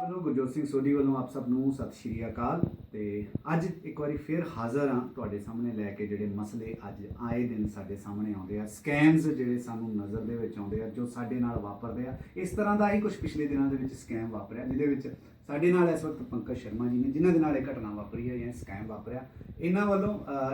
ਵੱਲੋਂ ਗੁਰਜੋਤ ਸਿੰਘ ਸੋਢੀ ਵੱਲੋਂ ਆਪ ਸਭ ਨੂੰ ਸਤਿ ਸ਼੍ਰੀ ਅਕਾਲ ਤੇ ਅੱਜ ਇੱਕ ਵਾਰੀ ਫਿਰ ਹਾਜ਼ਰ ਹਾਂ ਤੁਹਾਡੇ ਸਾਹਮਣੇ ਲੈ ਕੇ ਜਿਹੜੇ ਮਸਲੇ ਅੱਜ ਆਏ ਦਿਨ ਸਾਡੇ ਸਾਹਮਣੇ ਆਉਂਦੇ ਆ ਸਕੈਮਸ ਜਿਹੜੇ ਸਾਨੂੰ ਨਜ਼ਰ ਦੇ ਵਿੱਚ ਆਉਂਦੇ ਆ, ਜੋ ਸਾਡੇ ਨਾਲ ਵਾਪਰਦੇ ਆ। ਇਸ ਤਰ੍ਹਾਂ ਦਾ ਹੀ ਕੁਝ ਪਿਛਲੇ ਦਿਨਾਂ ਦੇ ਵਿੱਚ ਸਕੈਮ ਵਾਪਰਿਆ, ਜਿਹਦੇ ਵਿੱਚ ਸਾਡੇ ਨਾਲ ਇਸ ਵਕਤ ਪੰਕਜ ਸ਼ਰਮਾ ਜੀ ਨੇ ਜਿਨ੍ਹਾਂ ਦੇ ਨਾਲ ਇਹ ਘਟਨਾ ਵਾਪਰੀ ਹੈ ਜਾਂ ਸਕੈਮ ਵਾਪਰਿਆ। ਇਹਨਾਂ ਵੱਲੋਂ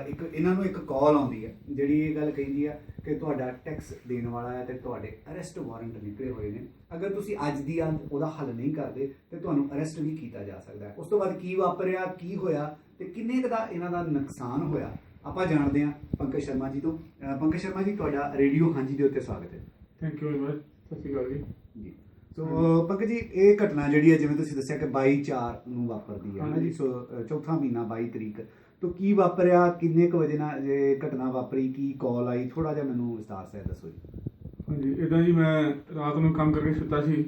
ਇੱਕ ਇਹਨਾਂ ਨੂੰ ਇੱਕ ਕਾਲ ਆਉਂਦੀ ਹੈ ਜਿਹੜੀ ਇਹ ਗੱਲ ਕਹਿੰਦੀ ਆ ਕਿ ਤੁਹਾਡਾ ਟੈਕਸ ਦੇਣ ਵਾਲਾ ਹੈ ਤੇ ਤੁਹਾਡੇ ਅਰੈਸਟ ਵਾਰੰਟ ਨਿਕਲੇ ਹੋਏ ਨੇ। ਅਗਰ ਤੁਸੀਂ ਅੱਜ ਦੀ ਅੱਜ ਉਹਦਾ ਹੱਲ ਨਹੀਂ ਕਰਦੇ ਤੇ ਤੁਹਾਨੂੰ ਅਰੈਸਟ ਵੀ ਕੀਤਾ ਜਾ ਸਕਦਾ ਹੈ। ਉਸ ਤੋਂ ਬਾਅਦ ਕੀ ਵਾਪਰਿਆ ਕੀ ਹੋਇਆ ਤੇ ਕਿੰਨੇ ਕੁ ਦਾ ਇਹਨਾਂ ਦਾ ਨੁਕਸਾਨ ਹੋਇਆ ਆਪਾਂ ਜਾਣਦੇ ਹਾਂ ਪੰਕਜ ਸ਼ਰਮਾ ਜੀ ਤੋਂ। ਪੰਕਜ ਸ਼ਰਮਾ ਜੀ ਤੁਹਾਡਾ ਰੇਡੀਓ ਹਾਂਜੀ ਦੇ ਉੱਤੇ ਸਵਾਗਤ ਹੈ। ਥੈਂਕ ਯੂ ਵੈਰੀ ਮਚ ਸਤਿ ਸ਼੍ਰੀ ਅਕਾਲ ਜੀ। ਜੀ। ਸੋ ਪੰਕਜ ਜੀ ਇਹ ਘਟਨਾ ਜਿਹੜੀ ਹੈ ਜਿਵੇਂ ਤੁਸੀਂ ਦੱਸਿਆ ਕਿ 22 4 ਨੂੰ ਵਾਪਰਦੀ ਹੈ ਨਾ ਜੀ? ਹਾਂਜੀ। ਸੋ ਚੌਥਾ ਮਹੀਨਾ 22 ਤਰੀਕ। ਤੋਂ ਕੀ ਵਾਪਰਿਆ? ਕਿੰਨੇ ਕੁ ਵਜੇ ਨਾਲ ਇਹ ਘਟਨਾ ਵਾਪਰੀ? ਕੀ ਕਾਲ ਆਈ? ਥੋੜਾ ਜਿਹਾ ਮੈਨੂੰ ਵਿਸਤਾਰ ਸਹਿਤ ਦੱਸੋ ਜੀ। ਹਾਂਜੀ ਇਦਾਂ ਜੀ ਮੈਂ ਰਾਤ ਨੂੰ ਕੰਮ ਕਰਕੇ ਸੁੱਤਾ ਸੀ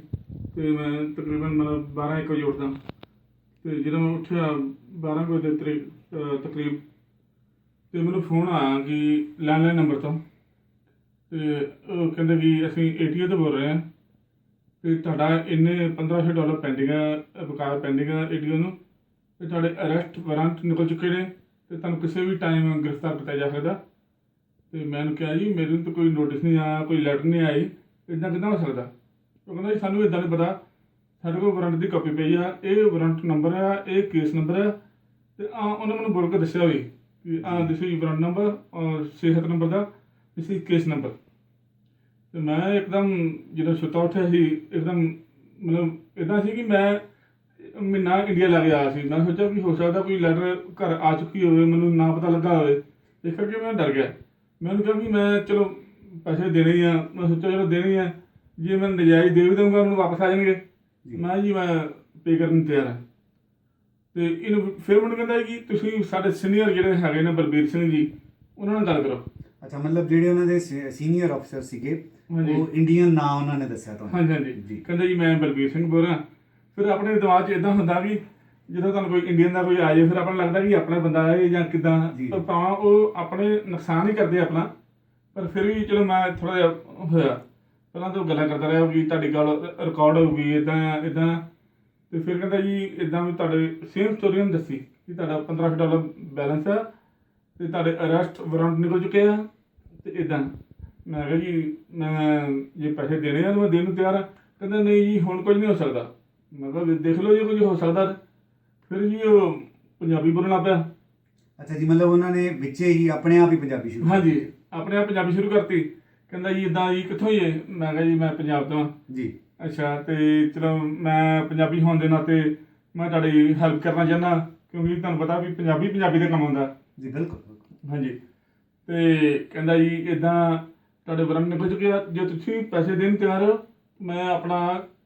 ਤੇ ਮੈਂ ਤਕਰੀਬਨ ਮਤਲਬ 12 ਇੱਕ ਵਜੇ ਉੱਠਦਾ। ਤੇ ਜਦੋਂ ਮੈਂ ਉੱਠਿਆ 12 ਕੁ ਵਜੇ ਦੇ ਤਕਰੀਬ ਤੇ ਮੈਨੂੰ ਫੋਨ ਆਇਆ ਕਿ ਲੈਂਡਲਾਈਨ ਨੰਬਰ ਤੋਂ। ਤੇ ਉਹ ਕਹਿੰਦੇ ਕਿ ਅਸੀਂ ਏਟੀਐਮ ਤੋਂ ਬੋਲ ਰਹੇ ਹਾਂ। ਤੇ ਤੁਹਾਡਾ ਇੰਨੇ 1500 ਡਾਲਰ ਪੈਂਡਿੰਗ ਹੈ ਬਕਾਇਆ ਪੈਂਡਿੰਗ ਹੈ ਏਟੀਐਮ ਨੂੰ। ਤੇ ਤੁਹਾਡੇ ਅਰੈਸਟ ਵਾਰੰਟ ਨਿਕਲ ਚੁੱਕੇ ਨੇ ਤੇ ਤੁਹਾਨੂੰ ਕਿਸੇ ਵੀ ਟਾਈਮ ਗ੍ਰਿਫਤਾਰ ਕੀਤਾ ਜਾ ਸਕਦਾ। ਤੇ ਮੈਂ ਉਹਨੂੰ ਕਿਹਾ ਜੀ, ਮੇਰੇ ਨੂੰ ਤਾਂ ਕੋਈ ਨੋਟਿਸ ਨਹੀਂ ਆਇਆ, ਕੋਈ ਲੈਟਰ ਨਹੀਂ ਆਈ ਇਦਾਂ ਕਿੱਦਾਂ ਹੋ ਸਕਦਾ? ਉਹ ਕਹਿੰਦਾ ਜੀ, ਸਾਨੂੰ ਇਦਾਂ ਨਹੀਂ ਪਤਾ। ਸਾਡੇ ਕੋਲ ਵਾਰੰਟ ਦੀ ਕਾਪੀ ਪਈ ਆ, ਇਹ ਵਾਰੰਟ ਨੰਬਰ ਆ, ਇਹ ਕੇਸ ਨੰਬਰ ਆ। ਤੇ ਆ ਉਹਨੇ ਮੈਨੂੰ ਬੋਲ ਕੇ ਦੱਸਿਆ ਵੀ ਕਿ ਆ ਦਿਸ ਇਜ਼ ਵਾਰੰਟ ਨੰਬਰ ਔਰ ਸਿਹਤ ਨੰਬਰ ਦਾ ਦਿਸ ਕੇਸ ਨੰਬਰ ਤੇ ਮੈਂ ਇੱਕਦਮ ਜਦੋਂ ਸੁੱਤਾ ਉੱਠਿਆ ਸੀ ਇੱਕਦਮ ਮਤਲਬ ਇਦਾਂ ਸੀ ਕਿ ਮੈਂ ਮਹੀਨਾ ਇੰਡੀਆ ਲੱਗ ਆਇਆ ਸੀ। ਮੈਂ ਸੋਚਿਆ ਕਿ ਹੋ ਸਕਦਾ ਕੋਈ ਲੈਟਰ ਘਰ ਆ ਚੁੱਕੀ ਹੋਵੇ ਮੈਨੂੰ ਨਾ ਪਤਾ ਲੱਗਾ ਹੋਵੇ। ਇਸ ਕਰਕੇ ਮੈਂ ਡਰ ਗਿਆ। ਮੈਂ ਉਹਨੂੰ ਕਿਹਾ ਕਿ ਮੈਂ ਚਲੋ ਪੈਸੇ ਦੇਣੇ ਹੀ ਆ। ਮੈਂ ਸੋਚਿਆ ਚਲੋ ਦੇਣੇ ਹੀ ਆ। ਜੇ ਮੈਂ ਨਜਾਇਜ਼ ਦੇ ਵੀ ਦਊਂਗਾ ਮੈਨੂੰ ਵਾਪਸ ਆ ਜਾਣਗੇ। ਮੈਂ ਜੀ ਮੈਂ ਪੇ ਕਰਨ ਨੂੰ ਤਿਆਰ ਹਾਂ ਤੇ ਇਹਨੂੰ ਫਿਰ ਮੈਨੂੰ ਕਹਿੰਦਾ ਕਿ ਤੁਸੀਂ ਸਾਡੇ ਸੀਨੀਅਰ ਜਿਹੜੇ ਹੈਗੇ ਨੇ ਬਲਬੀਰ ਸਿੰਘ ਜੀ ਉਹਨਾਂ ਨਾਲ ਗੱਲ ਕਰੋ। ਅੱਛਾ ਮਤਲਬ ਜਿਹੜੇ ਉਹਨਾਂ ਦੇ ਸੀਨੀਅਰ ਅਫਸਰ ਸੀਗੇ ਉਹ ਇੰਡੀਅਨ ਨਾਂ ਉਹਨਾਂ ਨੇ ਦੱਸਿਆ ਤੁਹਾਨੂੰ? ਹਾਂਜੀ ਹਾਂਜੀ। ਕਹਿੰਦੇ ਜੀ ਮੈਂ ਬਲਬੀਰ ਸਿੰਘ ਬੋਲ ਰਿਹਾ। ਫਿਰ ਆਪਣੇ ਦਿਮਾਗ 'ਚ ਇਦਾਂ ਹੁੰਦਾ ਵੀ ਜਦੋਂ ਤੁਹਾਨੂੰ ਕੋਈ ਇੰਡੀਅਨ ਦਾ ਕੋਈ ਆ ਜਾਏ ਫਿਰ ਆਪਾਂ ਨੂੰ ਲੱਗਦਾ ਕਿ ਆਪਣਾ ਬੰਦਾ ਹੈ ਜਾਂ ਕਿਦਾਂ। ਭਾਵੇਂ ਉਹ ਆਪਣੇ ਨੁਕਸਾਨ ਹੀ ਕਰਦੇ ਆਪਣਾ ਪਰ ਫਿਰ ਵੀ ਚਲੋ ਮੈਂ ਥੋੜਾ ਜਿਹਾ ਹੋਇਆ। ਪਹਿਲਾਂ ਤਾਂ ਗੱਲਾਂ ਕਰਦਾ ਰਿਹਾ ਕਿ ਤੁਹਾਡੀ ਗੱਲ ਰਿਕਾਰਡ ਹੋਊਗੀ ਇਦਾਂ ਇਦਾਂ ਤੇ ਫਿਰ ਕਹਿੰਦਾ ਜੀ ਇਦਾਂ ਵੀ ਤੁਹਾਡੇ ਸੇਮ ਸਟੋਰੀ ਨੂੰ ਦੱਸੀ ਕਿ ਤੁਹਾਡਾ 1500 ਡਾਲਰ ਬੈਲੈਂਸ ਆ। ਤੇ ਤੁਹਾਡੇ ਅਰੈਸਟ ਵਾਰੰਟ ਨਿਕਲ ਚੁੱਕੇ ਆ? ਤੇ ਇਦਾਂ ਮੈਂ ਕਿਹਾ ਜੀ ਮੈਂ ਜੇ ਪੈਸੇ ਦੇਣੇ ਆ ਤਾਂ ਮੈਂ ਦੇਣ ਨੂੰ ਤਿਆਰ ਆ। ਕਹਿੰਦਾ ਨਹੀਂ ਜੀ ਹੁਣ ਕੁਝ ਨਹੀਂ ਹੋ ਸਕਦਾ। ਮੈਂ ਕਿਹਾ ਵੀ ਦੇਖ ਲਓ ਜੇ ਕੁਝ ਹੋ ਸਕਦਾ ਤਾਂ। ਫਿਰ ਜੀ ਉਹ ਪੰਜਾਬੀ ਬੋਲਣ ਲੱਗ ਪਿਆ। ਅੱਛਾ ਜੀ ਮਤਲਬ ਉਹਨਾਂ ਨੇ ਵਿੱਚੇ ਹੀ ਆਪਣੇ ਆਪ ਹੀ ਪੰਜਾਬੀ ਸ਼ੁਰੂ ਹਾਂਜੀ ਆਪਣੇ ਆਪ ਪੰਜਾਬੀ ਸ਼ੁਰੂ ਕਰਤੀ। ਕਹਿੰਦਾ ਜੀ ਇਦਾਂ ਜੀ ਕਿੱਥੋਂ ਹੀ ਹੈ? ਮੈਂ ਕਿਹਾ ਜੀ ਮੈਂ ਪੰਜਾਬ ਤੋਂ ਜੀ। ਅੱਛਾ ਤੇ ਚਲੋ ਮੈਂ ਪੰਜਾਬੀ ਹੋਣ ਦੇ ਨਾਤੇ ਮੈਂ ਤੁਹਾਡੀ ਹੈਲਪ ਕਰਨਾ ਚਾਹੁੰਦਾ। ਕਿਉਂਕਿ ਤੁਹਾਨੂੰ ਪਤਾ ਵੀ ਪੰਜਾਬੀ ਪੰਜਾਬੀ ਦਾ ਕੰਮ ਹੁੰਦਾ। ਜੀ ਬਿਲਕੁਲ। ਹਾਂਜੀ। ਤੇ ਕਹਿੰਦਾ ਜੀ ਇਦਾਂ ਤੁਹਾਡੇ ਵਾਰੰਟ ਨਿਕਲ ਚੁੱਕੇ ਆ। ਜੇ ਤੁਸੀਂ ਪੈਸੇ ਦੇਣ ਤਿਆਰ ਹੋ ਮੈਂ ਆਪਣਾ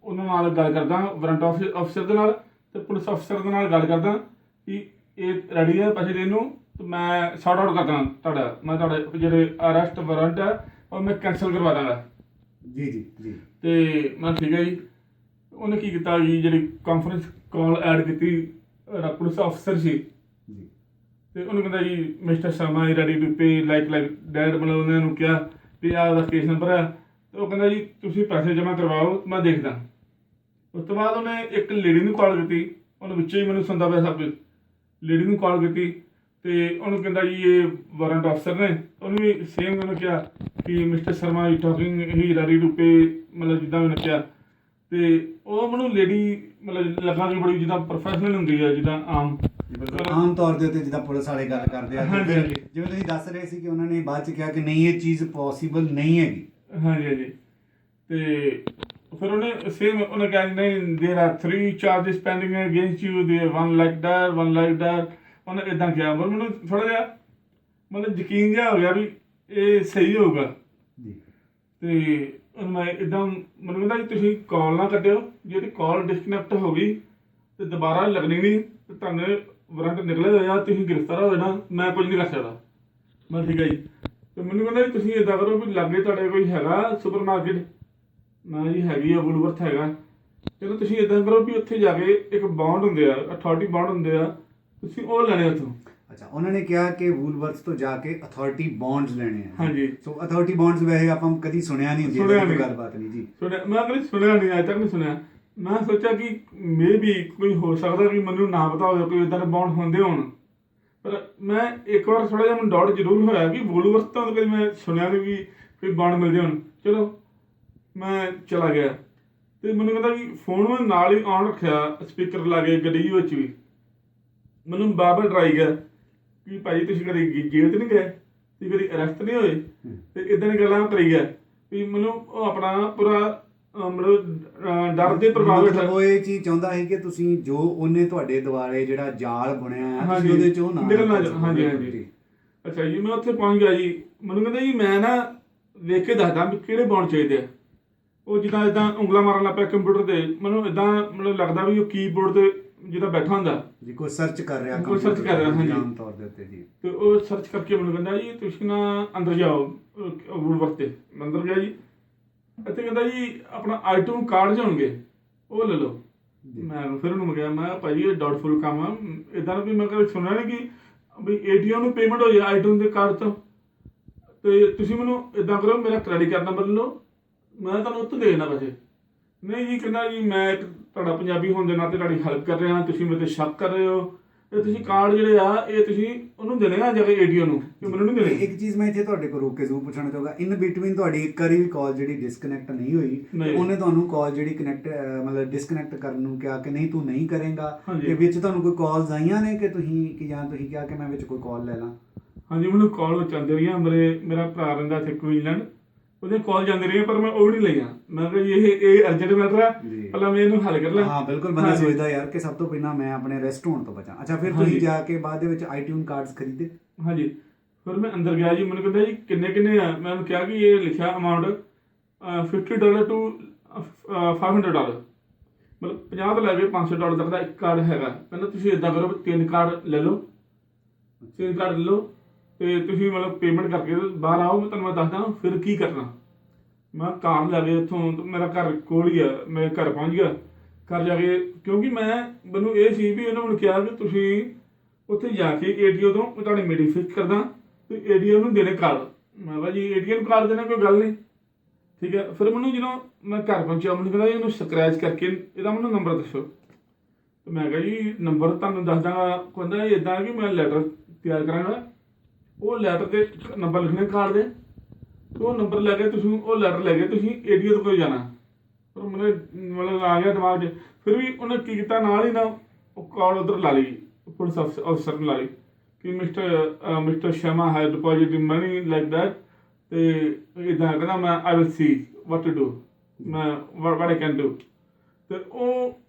ਉਹਨਾਂ ਨਾਲ ਗੱਲ ਕਰਦਾ ਵਾਰੰਟ ਅਫਸਰ ਦੇ ਨਾਲ ਤੇ ਪੁਲਿਸ ਅਫਸਰ ਦੇ ਨਾਲ ਗੱਲ ਕਰਦਾ ਕਿ ਇਹ ਰੈਡੀ ਹੈ ਪੈਸੇ ਦੇਣ ਨੂੰ ਤੇ ਮੈਂ ਸੌਟ ਆਊਟ ਕਰਦਾ ਤੁਹਾਡਾ। ਮੈਂ ਤੁਹਾਡੇ ਜਿਹੜੇ ਅਰੈਸਟ ਵਾਰੰਟ ਹੈ ਉਹ ਮੈਂ ਕੈਨਸਲ ਕਰਵਾ ਦਾਂਗਾ ਜੀ ਜੀ ਜੀ। ਤੇ ਮੈਂ ਠੀਕ ਹੈ ਜੀ। ਉਹਨੇ ਕੀ ਕੀਤਾ ਜੀ ਜਿਹੜੀ ਕਾਨਫਰੰਸ ਕਾਲ ਐਡ ਕੀਤੀ ਪੁਲਿਸ ਅਫਸਰ ਸੀ ਤੇ ਉਹਨੂੰ ਕਹਿੰਦਾ ਜੀ, mister Sharma he ready to pay like like, dad ਮਤਲਬ ਉਹਨਾਂ ਨੂੰ ਕਿਹਾ ਵੀ ਆਹ ਦਾ ਕੇਸ ਨੰਬਰ ਹੈ ਤੇ ਉਹ ਕਹਿੰਦਾ ਜੀ, ਤੁਸੀਂ ਪੈਸੇ ਜਮ੍ਹਾਂ ਕਰਵਾਓ, ਮੈਂ ਦੇਖਦਾ। ਉਸ ਤੋਂ ਬਾਅਦ ਉਹਨੇ ਇੱਕ ਲੇਡੀ ਨੂੰ ਕਾਲ ਕੀਤੀ, ਉਹਨੇ ਵਿੱਚੇ ਹੀ ਮੈਨੂੰ ਸੁਣਦਾ ਪਿਆ ਸਭ ਕੁਝ। ਲੇਡੀ ਨੂੰ ਕਾਲ ਕੀਤੀ ਤੇ ਉਹਨੂੰ ਕਹਿੰਦਾ ਜੀ, ਇਹ ਵਾਰੰਟ ਅਫਸਰ ਨੇ, ਉਹਨੂੰ ਵੀ ਸੇਮ ਉਹਨੇ ਕਿਹਾ ਕਿ mister Sharma he talking he ready to pay ਮਤਲਬ ਜਿੱਦਾਂ ਉਹਨੇ ਕਿਹਾ। ਤੇ ਉਹ ਮੈਨੂੰ ਲੇਡੀ ਮਤਲਬ ਲੱਗਾ ਕਿ ਬੜੀ, ਜਿੱਦਾਂ ਪ੍ਰੋਫੈਸ਼ਨਲ ਹੁੰਦੀ ਹੈ ਜਿੱਦਾਂ ਆਮ। ਆਮ ਤੌਰ ਦੇ ਉੱਤੇ ਜਿੱਦਾਂ ਪੁਲਿਸ ਵਾਲੇ ਗੱਲ ਕਰਦੇ ਆ ਹਾਂਜੀ, ਜਿਵੇਂ ਹਾਂਜੀ। ਜਿਵੇਂ ਤੁਸੀਂ ਦੱਸ ਰਹੇ ਸੀ ਕਿ ਉਹਨਾਂ ਨੇ ਬਾਅਦ ਚ ਕਿਹਾ ਕਿ ਨਹੀਂ ਇਹ ਚੀਜ਼ ਪੋਸੀਬਲ ਨਹੀਂ ਹੈ ਜੀ ਹਾਂਜੀ ਹਾਂਜੀ। ਤੇ ਫਿਰ ਉਹਨੇ ਸੇਮ ਉਹਨੇ ਕਿਹਾ ਨਹੀਂ there are 3 charges pending against you ਦੇ 1 ਲੱਖ ਡਾਲਰ 1 ਲੱਖ ਡਾਲਰ ਉਹਨੇ ਇਦਾਂ ਕਿਹਾ। ਪਰ ਮੈਨੂੰ ਥੋੜਾ ਜਿਹਾ ਮਤਲਬ ਯਕੀਨ ਜਿਹਾ ਹੋ ਗਿਆ ਵੀ ਇਹ ਸਹੀ ਹੋਊਗਾ। ਜੀ। ਤੇ ਹੁਣ ਮੈਂ ਇਦਾਂ ਮੈਨੂੰ ਕਹਿੰਦਾ ਜੀ ਤੁਸੀਂ ਕਾਲ ਨਾ ਕੱਟਿਓ ਜੇ ਤੇ ਕਾਲ ਡਿਸਕਨੈਕਟ ਹੋ ਗਈ ਤੇ ਦੁਬਾਰਾ ਲੱਗਣੀ ਨਹੀਂ ਤੇ ਤੁਹਾਨੂੰ ਵਾਰੰਟ ਨਿਕਲੇ ਹੋਇਆ ਤੁਸੀਂ ਗ੍ਰਿਫਤਾਰ ਹੋ ਜਾਣਾ ਮੈਂ ਕੁਝ ਨਹੀਂ ਕਰ ਸਕਦਾ। ਮੈਂ ਠੀਕ ਹੈ ਜੀ। ਤੇ ਮੈਨੂੰ ਕਹਿੰਦਾ ਜੀ ਤੁਸੀਂ ਇਦਾਂ ਕਰੋ ਵੀ ਲਾਗੇ ਤੁਹਾਡੇ ਕੋਈ ਹੈਗਾ ਸੁਪਰਮਾਰਕਟ ਮੈਂ ਜੀ ਹੈਗੀ ਆ ਵੁਲਵਰਥ ਹੈਗਾ। ਚਲੋ ਤੁਸੀਂ ਇਦਾਂ ਕਰੋ ਵੀ ਉੱਥੇ ਜਾ ਕੇ ਇੱਕ ਬੌਂਡ ਹੁੰਦੇ ਆ ਅਥਾਰਟੀ ਬੌਂਡ ਹੁੰਦੇ ਆ ਤੁਸੀਂ ਉਹ ਲੈਣੇ ਉੱਥੋਂ। ਅੱਛਾ ਉਹਨਾਂ ਨੇ ਕਿਹਾ ਕਿ ਵੂਲਵਰਥ ਤੋਂ ਜਾ ਕੇ ਅਥਾਰਟੀ ਬੌਂਡਸ ਲੈਣੇ ਆ। ਹਾਂਜੀ। ਸੋ ਅਥਾਰਟੀ ਬੌਂਡਸ ਵੈਸੇ ਆਪਾਂ ਕਦੀ ਸੁਣਿਆ ਨਹੀਂ ਹੁੰਦੀ ਸੁਣਿਆ ਨਹੀਂ। ਗੱਲਬਾਤ ਨਹੀਂ ਜੀ। ਸੁਣਿਆ ਮੈਂ ਕਦੇ ਸੁਣਿਆ ਨਹੀਂ ਅੱਜ ਤੱਕ ਨਹੀਂ ਸੁਣਿਆ। ਮੈਂ ਸੋਚਿਆ ਕਿ ਮੇਬੀ ਕੋਈ ਹੋ ਸਕਦਾ ਕਿ ਮੈਨੂੰ ਨਾ ਪਤਾ ਹੋਵੇ ਕੋਈ ਇਦਾਂ ਦੇ ਬੌਂਡ ਹੁੰਦੇ ਹੋਣ। ਪਰ ਮੈਂ ਇੱਕ ਵਾਰ ਥੋੜਾ ਜਿਹਾ ਮੈਨੂੰ ਡਾਊਟ ਜ਼ਰੂਰ ਹੋਇਆ ਕਿ ਵੋਲਵਰਥ ਤੋਂ ਕਦੇ ਮੈਂ ਸੁਣਿਆ ਨਹੀਂ ਵੀ ਕੋਈ ਬੌਂਡ ਮਿਲਦੇ ਹੋਣ। ਚਲੋ ਮੈਂ ਚਲਾ ਗਿਆ। ਤੇ ਮੈਨੂੰ ਕਹਿੰਦਾ ਕਿ ਫੋਨ ਮੈਂ ਨਾਲ ਹੀ ਆਨ ਰੱਖਿਆ ਸਪੀਕਰ ਲਾ ਕੇ ਗੱਡੀ ਵਿੱਚ ਵੀ। ਮੈਨੂੰ ਬਾਰ-ਬਾਰ ਟਰਾਈ ਗਿਆ ਕਿ ਭਾਈ ਤੁਸੀਂ ਕਦੇ ਜੇਲ੍ਹ ਤੇ ਨਹੀਂ ਗਏ? ਤੁਸੀਂ ਕਦੇ ਅਰੈਸਟ ਨਹੀਂ ਹੋਏ? ਤੇ ਇਦਾਂ ਦੀਆਂ ਗੱਲਾਂ ਕਰੀ ਗਿਆ। ਵੀ ਮੈਨੂੰ ਉਹ ਆਪਣਾ ਪੂਰਾ ਮਤਲਬ ਡਰ ਦੇ ਪ੍ਰਭਾਵ ਮਤਲਬ ਉਹ ਇਹ ਚੀਜ਼ ਚਾਹੁੰਦਾ ਹੈ ਕਿ ਤੁਸੀਂ ਜੋ ਉਹਨੇ ਤੁਹਾਡੇ ਦੁਆਲੇ ਜਿਹੜਾ ਜਾਲ ਬਣਿਆ ਹੈ। ਤੁਸੀਂ ਉਹਦੇ ਚੋਂ ਨਾ ਨਿਕਲਣਾ। ਹਾਂਜੀ, ਹਾਂਜੀ। ਅੱਛਾ ਜੀ ਮੈਂ ਉੱਥੇ ਪਹੁੰਚ ਗਿਆ ਜੀ ਮੈਨੂੰ ਕਹਿੰਦਾ ਜੀ ਮੈਂ ਨਾ ਵੇਖ ਕੇ ਦੱਸਦਾ ਵੀ ਕਿਹੜੇ ਬੌਂਡ ਚਾਹੀਦੇ ਆ ਉਹ ਜਿੱਦਾਂ ਇਦਾਂ ਉਂਗਲਾਂ ਮਾਰਨ ਲੱਗ ਪਿਆ ਕੰਪਿਊਟਰ ਤੇ ਮੈਨੂੰ ਇਦਾਂ ਮਤਲਬ ਲੱਗਦਾ ਵੀ ਉਹ ਕੀਬੋਰਡ ਤੇ ਜਿੱਦਾਂ ਬੈਠਾ ਹੁੰਦਾ ਜੀ ਕੋਈ ਸਰਚ ਕਰ ਰਿਹਾ ਕੋਈ search ਕਰ ਰਿਹਾ, ਹਾਂਜੀ। ਆਮ ਤੌਰ ਦੇ ਉੱਤੇ ਜੀ ਤੇ ਉਹ ਸਰਚ ਕਰਕੇ ਮੈਨੂੰ ਕਹਿੰਦਾ ਜੀ ਤੁਸੀਂ ਨਾ ਅੰਦਰ ਜਾਓ ਵੂਲਵਰਥ ਤੇ ਮੈਂ ਅੰਦਰ ਗਿਆ ਜੀ ਇੱਥੇ ਕਹਿੰਦਾ ਜੀ ਆਪਣਾ ਆਈਟਮ ਕਾਰਡ ਹੋਣਗੇ ਉਹ ਲੈ ਲਓ। ਮੈਂ ਫਿਰ ਉਹਨੂੰ ਕਿਹਾ ਮੈਂ ਕਿਹਾ, ਭਾਜੀ ਇਹ ਡਾਊਟਫੁਲ ਕੰਮ ਆ। ਇਦਾਂ ਵੀ ਮੈਂ ਕਦੇ ਸੁਣਿਆ ਨਹੀਂ ਕਿ ਵੀ ਏਟੀਐਮ ਨੂੰ ਪੇਮੈਂਟ ਹੋ ਜਾਏ ਆਈਟਮ ਦੇ ਕਾਰਡ ਤੋਂ। ਤੇ ਤੁਸੀਂ ਮੈਨੂੰ ਇਦਾਂ ਕਰੋ ਮੇਰਾ ਕ੍ਰੈਡਿਟ ਕਾਰਡ ਨੰਬਰ ਲੈ ਲਓ। ਮੈਂ ਤੁਹਾਨੂੰ ਉੱਥੇ ਦੇ ਦੇਣਾ ਪੈਸੇ। ਨਹੀਂ ਜੀ ਕਹਿੰਦਾ ਜੀ ਮੈਂ ਇੱਕ ਤੁਹਾਡਾ ਪੰਜਾਬੀ ਹੋਣ ਦੇ ਨਾਤੇ ਤੁਹਾਡੀ ਹੈਲਪ ਕਰ ਰਿਹਾ ਤੁਸੀਂ ਮੇਰੇ ਤੇ ਸ਼ੱਕ ਕਰ ਰਹੇ ਹੋ। ਇਹ ਤੁਸੀਂ ਕਾਰਡ ਜਿਹੜੇ ਆ ਇਹ ਤੁਸੀਂ ਉਹਨੂੰ ਦੇਣੇ ਆ ਜਾ ਕੇ ਏਟੀਐਮ ਨੂੰ? ਕਿ ਮੈਨੂੰ ਨਹੀਂ ਦੇਣੇ? ਇੱਕ ਚੀਜ਼ ਮੈਂ ਇੱਥੇ ਤੁਹਾਡੇ ਕੋਲ ਰੋਕ ਕੇ ਜ਼ਰੂਰ ਪੁੱਛਣਾ ਚਾਹਾਂਗਾ। ਇਨ ਬਿਟਵੀਨ ਤੁਹਾਡੀ ਇੱਕ ਵਾਰੀ ਵੀ ਕਾਲ ਜਿਹੜੀ ਡਿਸਕਨੈਕਟ ਨਹੀਂ ਹੋਈ ਤੇ। ਉਹਨੇ ਤੁਹਾਨੂੰ ਕਾਲ ਜਿਹੜੀ ਕਨੈਕਟ ਮਤਲਬ ਡਿਸਕਨੈਕਟ ਕਰਨ ਨੂੰ ਕਿਹਾ ਕਿ ਨਹੀਂ ਤੂੰ ਨਹੀਂ ਕਰੇਗਾ। ਤੇ ਵਿੱਚ ਤੁਹਾਨੂੰ ਕੋਈ ਕਾਲਸ ਆਈਆਂ ਨੇ ਕਿ ਤੁਸੀਂ ਕਿ ਜਾਂ ਤੁਸੀਂ ਕਿਹਾ ਕਿ ਮੈਂ ਵਿੱਚ ਕੋਈ ਕਾਲ ਲੈ ਲਾਂ? ਹਾਂਜੀ ਮੈਨੂੰ ਕਾਲ ਵਿੱਚ ਆਉਂਦੀ ਰਹੀਆਂ। ਮੇਰੇ ਮੇਰਾ ਭਰਾ ਰਹਿੰਦਾ ਇੱਥੇ ਕੁਈਨਲੈਂਡ ਉਹਦੇ ਕਾਲ ਜਾਂਦੀ ਰਹੀਆਂ ਪਰ ਮੈਂ ਉਹ ਨਹੀਂ ਲਈਆਂ। ਮੈਂ ਕਿਹਾ ਜੀ ਇਹ ਇਹ ਅਰਜੈਂਟ ਮੈਟਰ ਆ। ਜੀ। ਪਹਿਲਾਂ ਮੈਂ ਇਹਨੂੰ ਹੱਲ ਕਰ ਲਾਂ। ਹਾਂ ਬਿਲਕੁਲ ਬੰਦਾ ਹਾਂਜੀ। ਸੋਚਦਾ ਯਾਰ ਕਿ ਸਭ ਤੋਂ ਪਹਿਲਾਂ ਮੈਂ ਆਪਣੇ ਰੈਸਟ ਹੋਣ ਤੋਂ ਬਚਾਂ। ਅੱਛਾ ਫਿਰ ਹਾਂਜੀ। ਤੁਸੀਂ ਜਾ ਕੇ ਬਾਅਦ ਦੇ ਵਿੱਚ ਆਈਟਿਊਨ ਕਾਰਡਸ ਖਰੀਦੇ? ਹਾਂਜੀ। ਫਿਰ ਮੈਂ ਅੰਦਰ ਗਿਆ ਜੀ ਮੈਨੂੰ ਕਹਿੰਦਾ ਜੀ ਕਿੰਨੇ ਕਿੰਨੇ ਆ? ਮੈਂ ਉਹਨੂੰ ਕਿਹਾ ਕਿ ਇਹ ਲਿਖਿਆ ਅਮਾਉਂਟ 50 ਡਾਲਰ ਟੂ 500 ਡਾਲਰ ਮਤਲਬ 50 ਤੋਂ ਲੈ ਕੇ 500 ਡਾਲਰ ਤੱਕ ਦਾ ਇੱਕ ਕਾਰਡ ਹੈਗਾ। ਕਹਿੰਦਾ ਤੁਸੀਂ ਇਦਾਂ ਕਰੋ ਵੀ ਤਿੰਨ ਕਾਰਡ ਲੈ ਲਓ। ਤਿੰਨ ਕਾਰਡ ਲੈ ਲਓ। ਤੇ ਤੁਸੀਂ ਮਤਲਬ ਪੇਮੈਂਟ ਕਰਕੇ ਬਾਹਰ ਆਓ, ਮੈਂ ਤੁਹਾਨੂੰ ਮੈਂ ਦੱਸਦਾ ਫਿਰ ਕੀ ਕਰਨਾ। ਮੈਂ ਕਾਰ ਲੈ ਕੇ ਇੱਥੋਂ, ਮੇਰਾ ਘਰ ਕੋਲ ਹੀ ਆ, ਮੈਂ ਘਰ ਪਹੁੰਚ ਗਿਆ। ਘਰ ਜਾ ਕੇ, ਕਿਉਂਕਿ ਮੈਂ, ਮੈਨੂੰ ਇਹ ਸੀ ਵੀ ਉਹਨਾਂ ਨੂੰ ਕਿਹਾ ਕਿ ਤੁਸੀਂ ਉੱਥੇ ਜਾ ਕੇ ਏਟੀਓ ਤੋਂ ਮੈਂ ਤੁਹਾਡੀ ਮੀਟਿੰਗ ਫਿਕਸ ਕਰਦਾ ਤੇ ਏਟੀਓ ਨੂੰ ਦੇਣੇ ਕਾਰਡ ਮੈਂ ਕਿਹਾ ਜੀ ਏਟੀਐਮ ਕਾਰਡ ਦੇਣਾ ਕੋਈ ਗੱਲ ਨਹੀਂ। ਠੀਕ ਹੈ, ਫਿਰ ਮੈਨੂੰ ਜਦੋਂ ਮੈਂ ਘਰ ਪਹੁੰਚਿਆ, ਮੈਨੂੰ ਕਹਿੰਦਾ ਜੀ, ਇਹਨੂੰ ਸਕ੍ਰੈਚ ਕਰਕੇ ਇਹਦਾ ਮੈਨੂੰ ਨੰਬਰ ਦੱਸੋ। ਤੇ ਮੈਂ ਕਿਹਾ ਜੀ ਨੰਬਰ ਤੁਹਾਨੂੰ ਦੱਸ ਦਾਂਗਾ। ਕਹਿੰਦਾ ਇਦਾਂ ਕਿ ਮੈਂ ਲੈਟਰ ਤਿਆਰ ਕਰਾਂਗਾ। ਉਹ ਲੈਟਰ ਦੇ ਨੰਬਰ ਲਿਖਣੇ ਕਾਰਡ ਦੇ। ਤੇ ਉਹ ਨੰਬਰ ਲੈ ਕੇ ਤੁਸੀਂ, ਉਹ ਲੈਟਰ ਲੈ ਕੇ ਤੁਸੀਂ ਏਡੀਓ ਤੋਂ ਜਾਣਾ। ਪਰ ਮੈਨੂੰ ਮਤਲਬ ਆ ਗਿਆ ਦਿਮਾਗ 'ਚ। ਫਿਰ ਵੀ ਉਹਨੇ ਕੀ ਕੀਤਾ? ਨਾਲ ਹੀ ਨਾ ਉਹ ਕਾਲ ਉਧਰ ਲਾ ਲਈ। ਪੁਲਿਸ ਅਫਸਰ ਅਫਸਰ ਨੂੰ ਲਾ ਲਈ ਕਿ ਮਿਸਟਰ ਮਿਸਟਰ ਸ਼ਰਮਾ ਹੈ ਡਿਪੋਜ਼ਿਟ ਮਨੀ ਲਾਈਕ ਦੈਟ ਤੇ ਇਦਾਂ ਕਹਿੰਦਾ, ਮੈਂ I will see what to do ਮੈਂ ਵਾਟ ਆਈ ਕੈਨ ਡੂ ਤੇ ਉਹ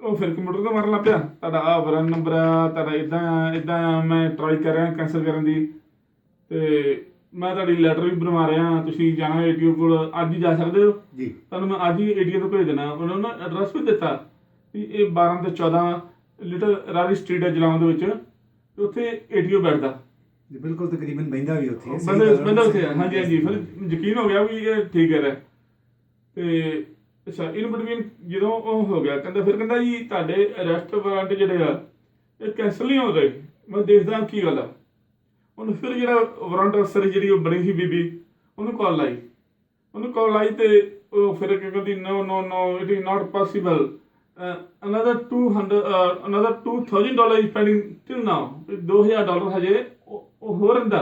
ਉਹ ਫਿਰ ਕੰਪਿਊਟਰ ਤੋਂ ਮਾਰਨ ਲੱਗ ਪਿਆ। ਤੁਹਾਡਾ ਆ ਵਰਨ ਨੰਬਰ ਆ, ਤੁਹਾਡਾ ਇਦਾਂ ਇਦਾਂ ਮੈਂ ਟਰਾਈ ਕਰ ਰਿਹਾ ਕੈਂਸਲ ਕਰਨ ਦੀ। ਤੇ ਮੈਂ ਤੁਹਾਡੀ ਲੈਟਰ ਵੀ ਬਣਵਾ ਰਿਹਾ ਤੁਸੀਂ ਜਾਣਾ ਏਟੀਓ ਕੋਲ ਅੱਜ ਹੀ ਜਾ ਸਕਦੇ ਹੋ? ਜੀ। ਤੁਹਾਨੂੰ ਮੈਂ ਅੱਜ ਹੀ ਏਟੀਓ ਤੋਂ ਭੇਜ ਦੇਣਾ ਉਹਨਾਂ ਨੇ ਐਡਰੈਸ ਵੀ ਦਿੱਤਾ ਵੀ ਇਹ 12 ਤੇ 14 ਲਿਟਲ ਰਾਰੀ ਸਟਰੀਟ ਹੈ ਜਲਾਉਂ ਦੇ ਵਿੱਚ ਤੇ ਉੱਥੇ ਏਟੀਓ ਬੈਠਦਾ। ਜੀ ਬਿਲਕੁਲ ਤਕਰੀਬਨ ਬੈਂਦਾ ਵੀ ਉੱਥੇ ਬੰਦਾ। ਬੰਦਾ ਉੱਥੇ ਹਾਂਜੀ ਹਾਂਜੀ। ਫਿਰ ਯਕੀਨ ਹੋ ਗਿਆ ਵੀ ਇਹ ਠੀਕ ਹੈ ਤੇ ਅੱਛਾ ਇਨ ਬਿਟਵੀਨ ਜਦੋਂ ਉਹ ਹੋ ਗਿਆ ਕਹਿੰਦਾ ਫਿਰ ਕਹਿੰਦਾ ਜੀ ਤੁਹਾਡੇ ਅਰੈਸਟ ਵਾਰੰਟ ਜਿਹੜੇ ਆ ਇਹ ਕੈਂਸਲ ਨਹੀਂ ਹੋ ਰਹੇ। ਮੈਂ ਦੇਖਦਾ ਕੀ ਗੱਲ ਆ। ਉਹਨੂੰ ਫਿਰ ਜਿਹੜਾ ਵਾਰੰਟ ਅਫਸਰ ਜਿਹੜੀ ਉਹ ਬਣੀ ਸੀ ਬੀਬੀ, ਉਹਨੂੰ ਕਾਲ ਲਾਈ। ਉਹਨੂੰ ਕਾਲ ਲਾਈ ਤੇ ਉਹ ਫਿਰ ਕਹਿੰਦੀ no no no it is not possible another 200 another 2000 dollar is pending till now 2000 dollar ਹਜੇ ਉਹ ਹੋਰ ਰਹਿੰਦਾ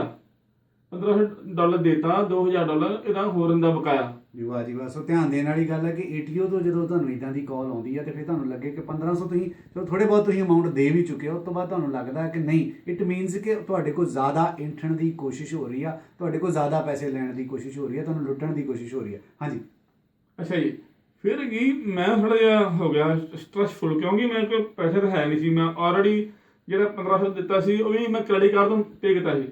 1500 ਡਾਲਰ ਦੇਤਾ 2000 ਡਾਲਰ ਇਹਦਾ ਹੋਰ ਰਹਿੰਦਾ ਬਕਾਇਆ। ਜੀ ਵਾਹ ਜੀ ਵਾਹ। ਸੋ ਧਿਆਨ ਦੇਣ ਵਾਲੀ ਗੱਲ ਹੈ ਕਿ ਏਟੀਓ ਤੋਂ ਜਦੋਂ ਤੁਹਾਨੂੰ ਇਦਾਂ ਦੀ ਕਾਲ ਆਉਂਦੀ ਹੈ ਤੇ ਫਿਰ ਤੁਹਾਨੂੰ ਲੱਗੇ ਕਿ 1500 ਤੁਸੀਂ, ਚਲੋ ਥੋੜੇ ਬਹੁਤ ਤੁਸੀਂ ਅਮਾਉਂਟ ਦੇ ਵੀ ਚੁੱਕੇ ਹੋ, ਉਸ ਤੋਂ ਬਾਅਦ ਤੁਹਾਨੂੰ ਲੱਗਦਾ ਕਿ ਨਹੀਂ ਇਟ ਮੀਨਸ ਕਿ ਤੁਹਾਡੇ ਕੋਲ ਜ਼ਿਆਦਾ ਇੰਠਣ ਦੀ ਕੋਸ਼ਿਸ਼ ਹੋ ਰਹੀ ਆ, ਤੁਹਾਡੇ ਕੋਲ ਜ਼ਿਆਦਾ ਪੈਸੇ ਲੈਣ ਦੀ ਕੋਸ਼ਿਸ਼ ਹੋ ਰਹੀ ਆ, ਤੁਹਾਨੂੰ ਲੁੱਟਣ ਦੀ ਕੋਸ਼ਿਸ਼ ਹੋ ਰਹੀ ਹੈ ਹਾਂਜੀ। ਅੱਛਾ ਜੀ, ਫਿਰ ਕੀ ਮੈਂ ਥੋੜਾ ਜਿਹਾ ਹੋ ਗਿਆ ਸਟ੍ਰੈਸਫੁਲ ਕਿਉਂਕਿ ਮੇਰੇ ਕੋਲ ਪੈਸੇ ਤਾਂ ਹੈ ਨਹੀਂ ਸੀ, ਮੈਂ ਆਲਰੇਡੀ ਜਿਹੜਾ 1500 ਦਿੱਤਾ ਸੀ, ਉਹ ਵੀ ਮੈਂ ਕ੍ਰੈਡਿਟ ਕਾਰਡ ਤੋਂ ਪੇ ਕੀਤਾ ਸੀ।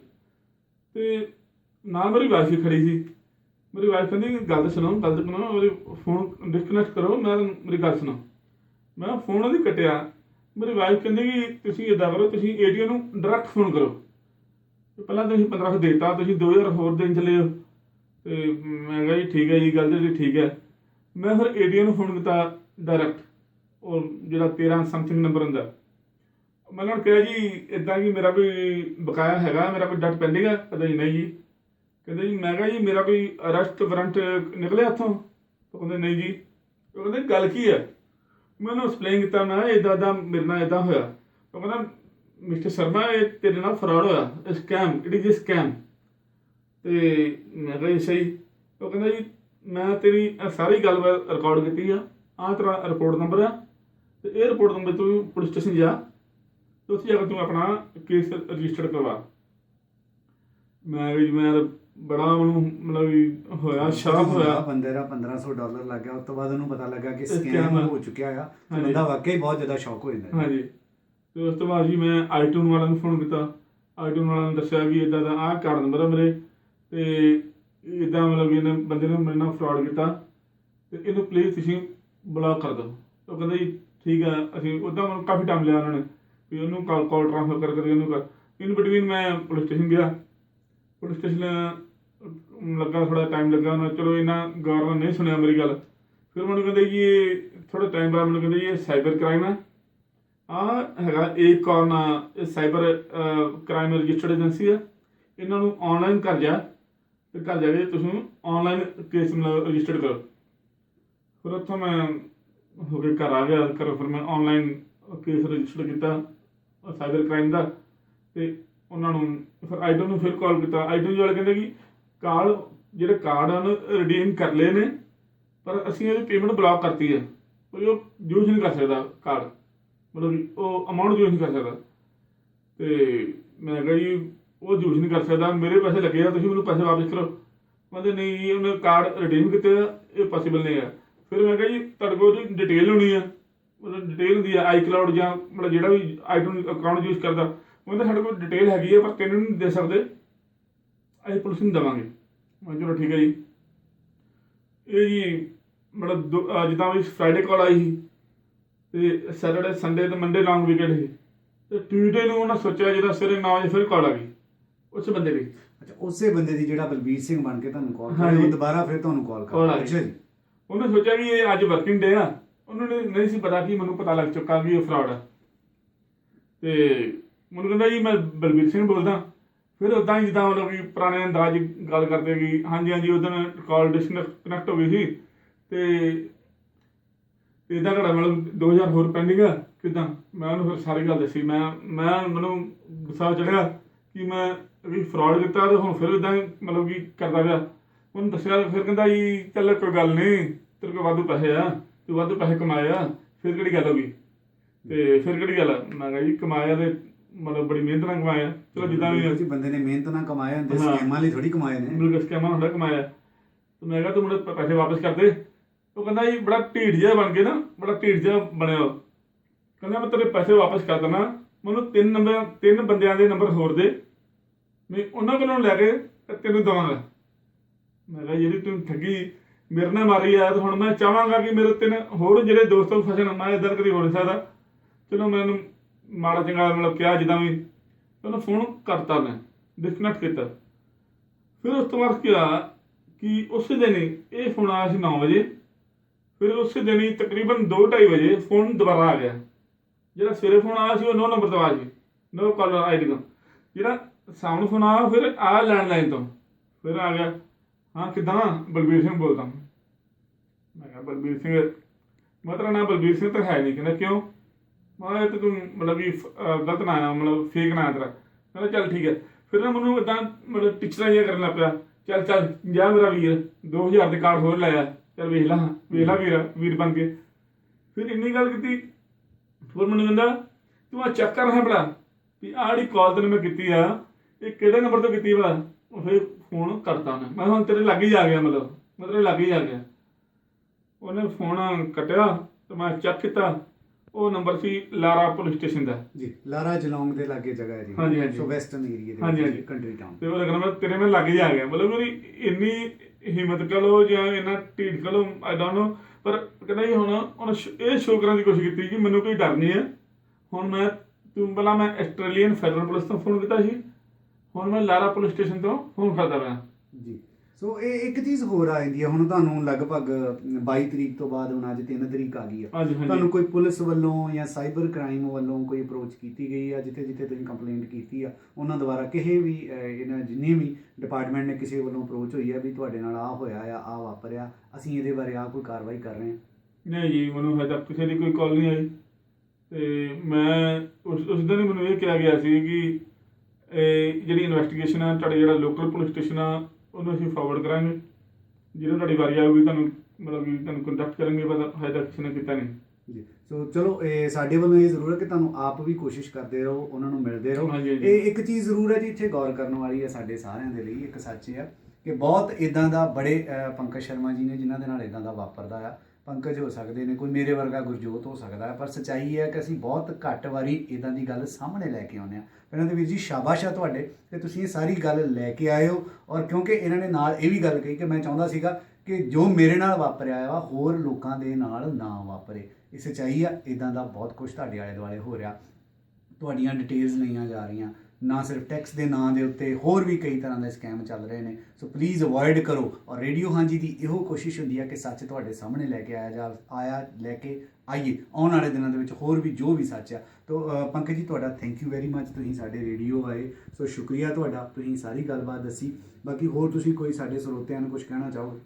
ਤੇ ਨਾਲ ਮੇਰੀ ਵਾਈਫ ਵੀ ਖੜੀ ਸੀ। ਮੇਰੀ ਵਾਈਫ ਕਹਿੰਦੀ, ਗੱਲ ਸੁਣਾਓ ਗੱਲ ਸੁਣੋ ਉਹਦੇ ਫੋਨ ਡਿਸਕਨੈਕਟ ਕਰੋ, ਮੈਂ ਮੇਰੀ ਗੱਲ ਸੁਣਾਓ ਮੈਂ ਫੋਨ ਉਹਦੀ ਕੱਟਿਆ। ਮੇਰੀ ਵਾਈਫ ਕਹਿੰਦੀ ਕਿ ਤੁਸੀਂ ਇਦਾਂ ਕਰੋ, ਤੁਸੀਂ ਏਟੀਐਮ ਨੂੰ ਡਾਇਰੈਕਟ ਫੋਨ ਕਰੋ। ਪਹਿਲਾਂ ਤੁਸੀਂ 1500 ਦੇਤਾ, ਤੁਸੀਂ 2000 ਹੋਰ ਦੇਣ ਚਲੇ ਹੋ। ਤੇ ਮੈਂ ਕਿਹਾ ਜੀ, ਠੀਕ ਹੈ ਜੀ, ਗੱਲ ਤੇ ਠੀਕ ਹੈ। ਮੈਂ ਫਿਰ ਏਡੀਐਮ ਨੂੰ ਫੋਨ ਕੀਤਾ ਡਾਇਰੈਕਟ ਉਹ ਜਿਹੜਾ 13 ਸਮਥਿੰਗ ਨੰਬਰ ਹੁੰਦਾ। ਮੈਂ ਉਹਨਾਂ ਨੂੰ ਕਿਹਾ ਜੀ ਇਦਾਂ ਕਿ ਮੇਰਾ ਕੋਈ ਬਕਾਇਆ ਹੈਗਾ, ਮੇਰਾ ਕੋਈ ਡੱਟ ਪੈਂਡਿੰਗ ਹੈ? ਕਹਿੰਦਾ ਜੀ, ਨਹੀਂ ਜੀ। ਕਹਿੰਦੇ ਜੀ, ਮੈਂ ਕਿਹਾ ਜੀ, ਮੇਰਾ ਕੋਈ ਅਰੈਸਟ ਵਾਰੰਟ ਨਿਕਲਿਆ ਹੱਥੋਂ ਉਹ ਕਹਿੰਦੇ, ਨਹੀਂ ਜੀ। ਉਹ ਕਹਿੰਦੇ, ਗੱਲ ਕੀ ਹੈ? ਮੈਂ ਉਹਨੂੰ ਐਕਸਪਲੇਨ ਕੀਤਾ, ਮੈਂ ਇਦਾਂ ਦਾ ਮੇਰੇ ਨਾਲ ਇਦਾਂ ਹੋਇਆ। ਉਹ ਕਹਿੰਦਾ, ਮਿਸਟਰ ਸ਼ਰਮਾ, ਇਹ ਤੇਰੇ ਨਾਲ ਫਰਾਡ ਹੋਇਆ। Scam it is a scam ਤੇ ਮੈਂ ਕਿਹਾ ਜੀ ਸਹੀ। ਉਹ ਕਹਿੰਦਾ ਜੀ, ਮੈਂ ਤੇਰੀ ਇਹ ਸਾਰੀ ਗੱਲਬਾਤ ਰਿਕਾਰਡ ਕੀਤੀ ਆ। ਆਹ ਤੇਰਾ ਰਿਪੋਰਟ ਨੰਬਰ ਆ। ਤੇ ਇਹ ਰਿਪੋਰਟ ਨੰਬਰ ਤੂੰ ਪੁਲਿਸ ਸਟੇਸ਼ਨ ਜਾ। ਤੇ ਉੱਥੇ ਜਾ ਕੇ ਤੂੰ ਆਪਣਾ ਕੇਸ ਰਜਿਸਟਰ ਕਰਵਾ। ਮੈਂ ਵੀ ਮੈਂ ਬੜਾ ਉਹਨੂੰ ਮਤਲਬ ਵੀ ਹੋਇਆ ਸ਼ਾਕ ਹੋਇਆ। ਬੰਦੇ ਦਾ 1500 ਡਾਲਰ ਲੱਗ ਗਿਆ ਉਸ ਤੋਂ ਬਾਅਦ ਉਹਨੂੰ ਪਤਾ ਲੱਗਾ ਕਿ ਸਕੈਮ। ਹੋ ਚੁੱਕਿਆ ਆ ਤੇ ਹਾਂਜੀ। ਬੰਦਾ ਵਾਕਈ ਬਹੁਤ ਜ਼ਿਆਦਾ ਸ਼ੌਕ ਹੋ ਜਾਂਦਾ। ਹੈ। ਹਾਂਜੀ। ਤੇ ਉਸ ਤੋਂ ਬਾਅਦ ਜੀ ਮੈਂ ਆਈਟੂਨ ਵਾਲਿਆਂ ਨੂੰ ਫੋਨ ਕੀਤਾ। ਆਈਟੂਨ ਵਾਲਿਆਂ ਨੂੰ ਦੱਸਿਆ ਵੀ ਇਦਾਂ ਦਾ ਆਹ ਕਾਰਡ ਨੰਬਰ ਹੈ ਮੇਰੇ ਤੇ ਇਦਾਂ ਮਤਲਬ ਵੀ ਇਹਨੇ ਬੰਦੇ ਨੇ ਮੇਰੇ ਨਾਲ ਫਰਾਡ ਕੀਤਾ। ਤੇ ਇਹਨੂੰ ਪਲੀਜ਼ ਤੁਸੀਂ ਬਲੌਕ ਕਰ ਦਿਓ। ਉਹ ਕਹਿੰਦਾ ਜੀ ਠੀਕ ਹੈ ਅਸੀਂ ਉਦਾਂ ਮੈਨੂੰ ਕਾਫੀ ਟਾਈਮ ਲਿਆ ਉਹਨਾਂ ਨੇ। ਵੀ ਉਹਨੂੰ ਕਾਲ ਕਾਲ ਟ੍ਰਾਂਸਫਰ ਕਰ ਕਰਕੇ ਉਹਨੂੰ ਕਰ। ਇਨ ਬਿਟਵੀਨ ਮੈਂ ਪੁਲਿਸ ਸਟੇਸ਼ਨ ਗਿਆ। ਪੁਲਿਸ ਸਟੇਸ਼ਨ ਲੱਗਾ ਥੋੜਾ ਟਾਈਮ ਲੱਗਾ ਉਹਨਾਂ ਚਲੋ ਇਹਨਾਂ ਗਵਰਨਰ ਨਹੀਂ ਸੁਣਿਆ ਮੇਰੀ ਗੱਲ। ਫਿਰ ਮੈਨੂੰ ਕਹਿੰਦੇ ਜੀ ਇਹ ਥੋੜਾ ਟਾਈਮ ਬਾਅਦ ਮੈਨੂੰ ਕਹਿੰਦੇ ਜੀ, ਇਹ ਸਾਈਬਰ ਕ੍ਰਾਈਮ ਹੈ। ਆ ਹੈਗਾ ਏਕ ਕਾਰਨ ਇਹ ਸਾਈਬਰ ਕ੍ਰਾਈਮ ਰਜਿਸਟਰਡ ਏਜੰਸੀ ਹੈ ਇਹਨਾਂ ਨੂੰ ਆਨਲਾਈਨ ਕਰ ਜਾ ਤੇ ਘਰ ਜਾ ਕੇ ਤੁਸੀਂ ਆਨਲਾਈਨ ਕੇਸ ਰਜਿਸਟਰਡ ਕਰੋ। ਫਿਰ ਉੱਥੋਂ ਮੈਂ ਹੋ ਕੇ ਘਰ ਆ ਗਿਆ। ਘਰੋਂ ਫਿਰ ਮੈਂ ਆਨਲਾਈਨ ਕੇਸ ਰਜਿਸਟਰ ਕੀਤਾ ਸਾਈਬਰ ਕ੍ਰਾਈਮ ਦਾ। ਤੇ ਉਹਨਾਂ ਨੂੰ ਫਿਰ ਆਈਡਨ ਨੂੰ ਫਿਰ ਕਾਲ ਕੀਤਾ। ਆਈਡਨ ਵਾਲੇ ਕਹਿੰਦੇ ਕਿ ਕਾਰਡ ਜਿਹੜੇ ਕਾਰਡ ਹਨ ਰਿਡੀਮ ਕਰ ਲਏ ਨੇ, ਪਰ ਅਸੀਂ ਇਹਦੀ ਪੇਮੈਂਟ ਬਲੌਕ ਕਰਤੀ ਹੈ। ਕੋਈ ਉਹ ਯੂਜ਼ ਨਹੀਂ ਕਰ ਸਕਦਾ ਕਾਰਡ ਮਤਲਬ ਉਹ ਅਮਾਉਂਟ ਯੂਜ਼ ਨਹੀਂ ਕਰ ਸਕਦਾ। ਤੇ ਮੈਂ ਕਿਹਾ ਜੀ, ਉਹ ਯੂਜ਼ ਨਹੀਂ ਕਰ ਸਕਦਾ। ਮੇਰੇ ਪੈਸੇ ਲੱਗੇ ਆ, ਤੁਸੀਂ ਮੈਨੂੰ ਪੈਸੇ ਵਾਪਸ ਕਰੋ। ਕਹਿੰਦੇ, ਨਹੀਂ ਜੀ, ਉਹਨੇ ਕਾਰਡ ਰਿਡੀਮ ਕੀਤੇ ਇਹ ਪੋਸੀਬਲ ਨਹੀਂ ਹੈ। ਫਿਰ ਮੈਂ ਕਿਹਾ ਜੀ, ਤੁਹਾਡੇ ਕੋਲ ਉਹਦੀ ਡਿਟੇਲ ਹੋਣੀ ਆ। ਮਤਲਬ ਡਿਟੇਲ ਹੁੰਦੀ ਆ ਆਈ ਜਾਂ ਮਤਲਬ ਜਿਹੜਾ ਵੀ ਆਈਟਮ ਅਕਾਊਂਟ ਯੂਜ਼ ਕਰਦਾ। ਉਹਦੇ ਸਾਡੇ ਕੋਲ ਡਿਟੇਲ ਹੈਗੀ ਹੈ ਪਰ ਤੈਨੂੰ ਨਹੀਂ ਦੇ ਸਕਦੇ। ਅਸੀਂ ਪੁਲਿਸ ਨੂੰ ਦੇਵਾਂਗੇ। ਮੈਂ ਚਲੋ ਠੀਕ ਹੈ ਜੀ। ਇਹ ਜੀ ਮਤਲਬ ਜਿੱਦਾਂ ਵੀ ਫਰਾਈਡੇ ਕਾਲ ਆਈ ਸੀ ਤੇ ਸੈਟਰਡੇ ਸੰਡੇ ਤੇ ਮੰਡੇ ਲੌਂਗ ਵੀਕਐਂਡ ਸੀ। ਤੇ ਟਿਊਜ਼ਡੇ ਨੂੰ ਉਹਨਾਂ ਸੋਚਿਆ ਜਿਹਦਾ ਸਵੇਰੇ 9 ਵਜੇ ਫਿਰ ਕਾਲ ਆ ਗਈ ਉਸ ਬੰਦੇ ਦੀ। ਅੱਛਾ ਉਸੇ ਬੰਦੇ ਦੀ ਜਿਹੜਾ ਬਲਬੀਰ ਸਿੰਘ ਬਣ ਕੇ ਤੁਹਾਨੂੰ ਕਾਲ। ਕਰਿਆ ਉਹ ਦੁਬਾਰਾ ਫਿਰ ਤੁਹਾਨੂੰ ਕਾਲ Call ਆ ਕਰ ਗਈ। ਅੱਛਾ ਜੀ। ਉਹਨੇ ਸੋਚਿਆ ਕਿ ਇਹ ਅੱਜ ਵਰਕਿੰਗ ਡੇ ਆ। ਉਹਨਾਂ ਨੇ ਨਹੀਂ ਸੀ ਪਤਾ ਕਿ ਮੈਨੂੰ ਪਤਾ ਲੱਗ ਚੁੱਕਾ ਕਿ ਇਹ ਫਰਾਡ ਆ। ਤੇ ਮੈਨੂੰ ਕਹਿੰਦਾ ਜੀ, ਮੈਂ ਬਲਬੀਰ ਸਿੰਘ ਬੋਲਦਾ। ਫਿਰ ਉਦਾਂ ਹੀ ਜਿੱਦਾਂ ਮਤਲਬ ਕਿ ਪੁਰਾਣੇ ਅੰਦਾਜ਼ 'ਚ ਗੱਲ ਕਰਦੇ ਕਿ ਹਾਂਜੀ ਹਾਂਜੀ ਉਦੋਂ ਕਾਲ ਡਿਸਕਨੈਕਟ ਹੋ ਗਈ ਸੀ ਤੇ ਇਦਾਂ ਘੜਾ ਮਤਲਬ 2000 ਹੋਰ ਪੈਂਡਿੰਗ ਆ, ਕਿਦਾਂ? ਮੈਂ ਉਹਨੂੰ ਫਿਰ ਸਾਰੀ ਗੱਲ ਦੱਸੀ। ਮੈਂ ਮੈਂ ਮੈਨੂੰ ਗੁੱਸਾ ਚੜਿਆ ਕਿ ਮੈਂ ਵੀ ਫਰਾਡ ਕੀਤਾ ਤੇ ਹੁਣ ਫਿਰ ਇਦਾਂ ਮਤਲਬ ਕਿ ਕਰਦਾ ਪਿਆ। ਉਹਨੂੰ ਦੱਸਿਆ, ਫਿਰ ਕਹਿੰਦਾ ਜੀ, ਚੱਲ ਕੋਈ ਗੱਲ ਨਹੀਂ ਤੇਰੇ ਕੋਲ ਵਾਧੂ ਪੈਸੇ ਆ, ਤੂੰ ਵਾਧੂ ਪੈਸੇ ਕਮਾਏ ਆ, ਫਿਰ ਕਿਹੜੀ ਗੱਲ ਹੋ ਗਈ? ਤੇ ਫਿਰ ਕਿਹੜੀ ਗੱਲ ਆ? ਮੈਂ ਕਿਹਾ ਜੀ, ਕਮਾਇਆ ਤੇ ਮਤਲਬ ਬੜੀ ਮਿਹਨਤ ਨਾਲ ਕਮਾਇਆ। ਚਲੋ ਜਿੱਦਾਂ ਵੀ ਜੀ ਬੰਦੇ ਨੇ ਮਿਹਨਤ ਨਾਲ ਕਮਾਏ ਹੁੰਦੇ ਹਾਂ। ਸਕੈਮਾਂ ਲਈ ਥੋੜੀ ਕਮਾਏ ਨੇ। ਬਿਲਕੁਲ ਸਕੈਮਾਂ ਹੁੰਦਾ ਕਮਾਇਆ। ਤੇ ਮੈਂ ਕਿਹਾ ਤੂੰ ਮੈਨੂੰ ਪ- ਪੈਸੇ ਵਾਪਸ ਕਰ ਦੇ। ਉਹ ਕਹਿੰਦਾ ਜੀ ਬੜਾ ਢੀਠ ਜਿਹਾ ਬਣ ਕੇ ਨਾ ਬੜਾ ਢੀਠ ਜਿਹਾ ਬਣਿਆ ਉਹ। ਕਹਿੰਦਾ ਮੈਂ ਤੇਰੇ ਪੈਸੇ ਵਾਪਸ ਕਰ ਦੇਣਾ ਮੈਨੂੰ ਤਿੰਨ ਨੰਬਰ ਤਿੰਨ ਬੰਦਿਆਂ ਦੇ ਨੰਬਰ ਹੋਰ ਦੇ। ਮੈਂ ਉਹਨਾਂ ਕੋਲੋਂ ਲੈ ਕੇ ਤੇ ਤੈਨੂੰ ਦਵਾਂਗਾ। ਮੈਂ ਕਿਹਾ ਜਿਹੜੀ ਤੂੰ ਠੱਗੀ ਮੇਰੇ ਨਾਲ ਮਾਰੀ ਆ ਤੇ ਹੁਣ ਮੈਂ ਚਾਹਾਂਗਾ ਕਿ ਮੇਰੇ ਤਿੰਨ ਹੋਰ ਜਿਹੜੇ ਦੋਸਤ ਫਸਣ। ਮੈਂ ਇਦਾਂ ਕਦੀ ਹੋ ਨਹੀਂ ਸਕਦਾ। ਚਲੋ ਮੈਨੂੰ ਮਾੜਾ ਚੰਗਾ ਮਤਲਬ ਕਿਹਾ, ਜਿੱਦਾਂ ਵੀ। ਉਹਨੂੰ ਫੋਨ ਕਰਤਾ ਮੈਂ ਡਿਸਕਨੈਕਟ ਕੀਤਾ। ਫਿਰ ਉਸ ਤੋਂ ਬਾਅਦ ਕੀ ਹੋਇਆ ਕਿ ਉਸੇ ਦਿਨ ਹੀ ਇਹ ਫੋਨ ਆਇਆ ਸੀ 9 ਵਜੇ। ਫਿਰ ਉਸੇ ਦਿਨ ਹੀ ਤਕਰੀਬਨ 2:30 ਵਜੇ ਫੋਨ ਦੁਬਾਰਾ ਆ ਗਿਆ। ਜਿਹੜਾ ਸਵੇਰੇ ਫੋਨ ਆਇਆ ਸੀ ਉਹ ਨੋ ਨੰਬਰ ਤੋਂ ਆਇਆ ਸੀ। ਨੋ ਕਾਲਰ ਆਈਡੀ ਤੋਂ। ਜਿਹੜਾ ਸਾਹਮਣੇ ਫੋਨ ਆਇਆ ਫਿਰ ਆ ਲੈਂਡਲਾਈਨ ਤੋਂ। ਫਿਰ ਆ ਗਿਆ, ਹਾਂ, ਕਿਦਾਂ ਬਲਬੀਰ ਸਿੰਘ ਬੋਲਦਾ। ਮੈਂ ਕਿਹਾ, ਬਲਬੀਰ ਸਿੰਘ, ਮਤਲਬ ਨਾ ਬਲਬੀਰ ਸਿੰਘ ਤਾਂ ਹੈ ਨਹੀਂ। ਕਹਿੰਦਾ, ਕਿਉਂ? ਮੈਂ ਕਿਹਾ ਤੂੰ ਮਤਲਬ ਵੀ ਗਲਤ ਨਾ ਆਇਆ, ਮਤਲਬ ਫੇਕ ਨਾ ਆਇਆ ਤੇਰਾ। ਮੈਂ ਕਿਹਾ ਚੱਲ ਠੀਕ ਹੈ। ਫਿਰ ਨਾ ਮੈਨੂੰ ਇਦਾਂ ਮਤਲਬ ਟਿਚਰਾਂ ਜਿਹਾ ਕਰਨ ਲੱਗ ਪਿਆ। ਚੱਲ ਚੱਲ ਜਾ ਮੇਰਾ ਵੀਰ 2000 ਦੇ ਕਾਰਡ ਹੋਰ ਲਾਇਆ ਚੱਲ ਵੇਖ ਲਾ ਵੇਖ ਲਾ ਵੀਰ ਵੀਰ ਬਣ ਕੇ। ਫਿਰ ਇੰਨੀ ਗੱਲ ਕੀਤੀ ਫਿਰ ਮੈਨੂੰ ਕਹਿੰਦਾ, ਤੂੰ ਆ ਚੈੱਕ ਕਰ ਰਿਹਾ ਬੜਾ ਵੀ ਆਹ ਜਿਹੜੀ ਕਾਲ ਤੈਨੂੰ ਮੈਂ ਕੀਤੀ ਆ, ਇਹ ਕਿਹੜੇ ਨੰਬਰ ਤੋਂ ਕੀਤੀ ਬੜਾ ਉਹ ਫਿਰ ਫੋਨ ਕਰਤਾ ਉਹਨੇ। ਮੈਂ ਹੁਣ ਤੇਰੇ ਲੱਗ ਹੀ ਆ ਗਿਆ ਮਤਲਬ ਮਤਲਬ ਲੱਗ ਹੀ ਆ ਗਿਆ। ਉਹਨੇ ਫੋਨ ਕੱਟਿਆ ਤੇ ਮੈਂ ਚੈੱਕ ਕੀਤਾ। ਉਹ ਨੰਬਰ ਸੀ ਲਾਰਾ ਪੁਲਿਸ ਸਟੇਸ਼ਨ ਦਾ। ਜੀ ਲਾਰਾ ਜਲੌਂਗ ਦੇ ਲਾਗੇ ਜਗ੍ਹਾ ਹੈ ਜੀ। ਹਾਂਜੀ, ਹਾਂਜੀ। ਸੋ ਵੈਸਟਰਨ ਏਰੀਆ ਦੇ ਹਾਂਜੀ, ਹਾਂਜੀ। ਕੰਟਰੀ ਟਾਊਨ ਤੇ ਉਹ ਕਹਿੰਦਾ ਮੈਂ ਤੇਰੇ ਮੈਂ ਲੱਗ ਆ ਗਿਆ। ਮਤਲਬ ਮੇਰੀ ਇੰਨੀ ਹਿੰਮਤ ਕਹ ਲੋ ਜਾਂ ਇੰਨਾ ਢੀਠ ਕਹ ਲੋ ਆਈ ਡੋਨਟ ਨੋ ਪਰ ਕਹਿੰਦਾ ਜੀ ਹੁਣ ਸ਼- ਇਹ ਸ਼ੋਅ ਕਰਨ ਦੀ ਕੋਸ਼ਿਸ਼ ਕੀਤੀ ਕਿ ਮੈਨੂੰ ਕੋਈ ਡਰ ਨਹੀਂ ਹੈ। ਹੁਣ ਮੈਂ ਤੂੰ ਪਹਿਲਾਂ ਮੈਂ ਆਸਟ੍ਰੇਲੀਅਨ ਫੈਡਰਲ ਪੁਲਿਸ ਤੋਂ ਫੋਨ ਕੀਤਾ ਸੀ। ਹੁਣ ਮੈਂ ਲਾਰਾ ਪੁਲਿਸ ਸਟੇਸ਼ਨ ਤੋਂ ਫੋਨ ਕਰਦਾ ਪਿਆ। ਜੀ। ਸੋ ਇਹ ਇੱਕ ਚੀਜ਼ ਹੋਰ ਆ ਜਾਂਦੀ ਹੈ ਹੁਣ ਤੁਹਾਨੂੰ ਲਗਭਗ 22 ਤਰੀਕ ਤੋਂ ਬਾਅਦ ਹੁਣ ਅੱਜ 3 ਤਰੀਕ ਆ ਗਈ ਹੈ ਹਾਂਜੀ ਹਾਂਜੀ। ਤੁਹਾਨੂੰ ਕੋਈ ਪੁਲਿਸ ਵੱਲੋਂ ਜਾਂ ਸਾਈਬਰ ਕ੍ਰਾਈਮ ਵੱਲੋਂ ਕੋਈ ਅਪਰੋਚ ਕੀਤੀ ਗਈ ਆ ਜਿੱਥੇ ਜਿੱਥੇ ਤੁਸੀਂ ਕੰਪਲੇਂਟ ਕੀਤੀ ਆ ਉਹਨਾਂ ਦੁਆਰਾ ਕਿਸੇ ਵੀ ਅਹ, ਇਹਨਾਂ ਜਿੰਨੇ ਵੀ ਡਿਪਾਰਟਮੈਂਟ ਨੇ ਕਿਸੇ ਵੱਲੋਂ ਅਪਰੋਚ ਹੋਈ ਆ ਵੀ ਤੁਹਾਡੇ ਨਾਲ ਆ ਹੋਇਆ ਆ ਆ ਵਾਪਰਿਆ ਅਸੀਂ ਇਹਦੇ ਬਾਰੇ ਆ ਕੋਈ ਕਾਰਵਾਈ ਕਰ ਰਹੇ ਹਾਂ ਨਹੀਂ ਜੀ ਮੈਨੂੰ ਹਜੇ ਤੱਕ ਕਿਸੇ ਦੀ ਕੋਈ ਕਾਲ ਨਹੀਂ ਆਈ। ਤੇ ਮੈਂ ਉਸ ਉਸ ਦਿਨ ਮੈਨੂੰ ਇਹ ਕਿਹਾ ਗਿਆ ਸੀ ਕਿ ਇਹ ਜਿਹੜੀ ਇਨਵੈਸਟੀਗੇਸ਼ਨ ਆ ਤੁਹਾਡੇ ਜਿਹੜਾ ਲੋਕਲ ਪੁਲਿਸ ਸਟੇਸ਼ਨ ਆ ਉਹਨੂੰ ਅਸੀਂ ਫਾਰਵਰਡ ਕਰਾਂਗੇ। ਜਦੋਂ ਤੁਹਾਡੀ ਵਾਰੀ ਆਊਗੀ ਤੁਹਾਨੂੰ ਮਤਲਬ ਕਿ ਤੁਹਾਨੂੰ ਕੰਟੈਕਟ ਕਰਾਂਗੇ ਪਰ ਹਜੇ ਤੱਕ ਕਿਸੇ ਨੇ ਕੀਤਾ ਨਹੀਂ। ਜੀ। ਸੋ ਚਲੋ ਇਹ ਸਾਡੇ ਵੱਲੋਂ ਇਹ ਜ਼ਰੂਰ ਹੈ ਕਿ ਤੁਹਾਨੂੰ ਆਪ ਵੀ ਕੋਸ਼ਿਸ਼ ਕਰਦੇ ਰਹੋ ਉਹਨਾਂ ਨੂੰ ਮਿਲਦੇ ਰਹੋ। ਹਾਂਜੀ, ਹਾਂਜੀ। ਇਹ ਇੱਕ ਚੀਜ਼ ਜ਼ਰੂਰ ਹੈ ਜੀ ਇੱਥੇ ਗੌਰ ਕਰਨ ਵਾਲੀ ਹੈ ਸਾਡੇ ਸਾਰਿਆਂ ਦੇ ਲਈ ਇੱਕ ਸੱਚ ਹੈ ਕਿ ਬਹੁਤ ਇਦਾਂ ਦਾ ਬੜੇ ਅਹ, ਪੰਕਜ ਸ਼ਰਮਾ ਜੀ ਨੇ ਜਿਨ੍ਹਾਂ ਦੇ ਨਾਲ ਇਦਾਂ ਦਾ ਵਾਪਰਦਾ ਆ। ਪੰਕਜ ਹੋ ਸਕਦੇ ਨੇ, ਕੋਈ ਮੇਰੇ ਵਰਗਾ ਗੁਰਜੋਤ ਹੋ ਸਕਦਾ ਹੈ, ਪਰ ਸਚਾਈ ਹੈ ਕਿ ਅਸੀਂ ਬਹੁਤ ਘੱਟ ਵਾਰੀ ਇਦਾਂ ਦੀ ਗੱਲ ਸਾਹਮਣੇ ਲੈ ਕੇ ਆਉਂਦੇ ਆ ਇਹਨਾਂ ਦੇ ਵੀਰ ਜੀ, ਸ਼ਾਬਾਸ਼ ਆ ਤੁਹਾਡੇ ਕਿ ਤੁਸੀਂ ਇਹ ਸਾਰੀ ਗੱਲ ਲੈ ਕੇ ਆਏ ਹੋ, ਔਰ ਕਿਉਂਕਿ ਇਹਨਾਂ ਨੇ ਨਾਲ ਇਹ ਵੀ ਗੱਲ ਕਹੀ ਕਿ ਮੈਂ ਚਾਹੁੰਦਾ ਸੀਗਾ ਕਿ ਜੋ ਮੇਰੇ ਨਾਲ ਵਾਪਰਿਆ ਆ, ਹੋਰ ਲੋਕਾਂ ਦੇ ਨਾਲ ਨਾ ਵਾਪਰੇ। ਇਹ ਸਚਾਈ ਆ ਇਦਾਂ ਦਾ ਬਹੁਤ ਕੁਝ ਤੁਹਾਡੇ ਆਲੇ ਦੁਆਲੇ ਹੋ ਰਿਹਾ। ਤੁਹਾਡੀਆਂ ਡਿਟੇਲਸ ਲਈਆਂ ਜਾ ਰਹੀਆਂ। ਨਾ ਸਿਰਫ ਟੈਕਸ ਦੇ ਨਾਂ ਦੇ ਉੱਤੇ, ਹੋਰ ਵੀ ਕਈ ਤਰ੍ਹਾਂ ਦੇ ਸਕੈਮ ਚੱਲ ਰਹੇ ਨੇ। ਸੋ ਪਲੀਜ਼ ਅਵੋਇਡ ਕਰੋ। ਔਰ ਰੇਡੀਓ ਹਾਂਜੀ ਦੀ ਇਹੋ ਕੋਸ਼ਿਸ਼ ਹੁੰਦੀ ਹੈ ਕਿ ਸੱਚ ਤੁਹਾਡੇ ਸਾਹਮਣੇ ਲੈ ਕੇ ਆਇਆ ਜਾ, ਆਇਆ, ਲੈ ਕੇ ਆਈਏ। ਆਉਣ ਵਾਲੇ ਦਿਨਾਂ ਦੇ ਵਿੱਚ ਹੋਰ ਵੀ ਜੋ ਵੀ ਸੱਚ ਆ। ਤੋ ਪੰਕਜ ਜੀ, ਤੁਹਾਡਾ ਥੈਂਕ ਯੂ ਵੈਰੀ ਮੱਚ ਤੁਸੀਂ ਸਾਡੇ ਰੇਡੀਓ ਆਏ। ਸੋ ਸ਼ੁਕਰੀਆ ਤੁਹਾਡਾ। ਤੁਸੀਂ ਸਾਰੀ ਗੱਲਬਾਤ ਦੱਸੀ। ਬਾਕੀ ਹੋਰ ਤੁਸੀਂ ਕੋਈ ਸਾਡੇ ਸਰੋਤਿਆਂ ਨੂੰ ਕੁਝ ਕਹਿਣਾ ਚਾਹੋ?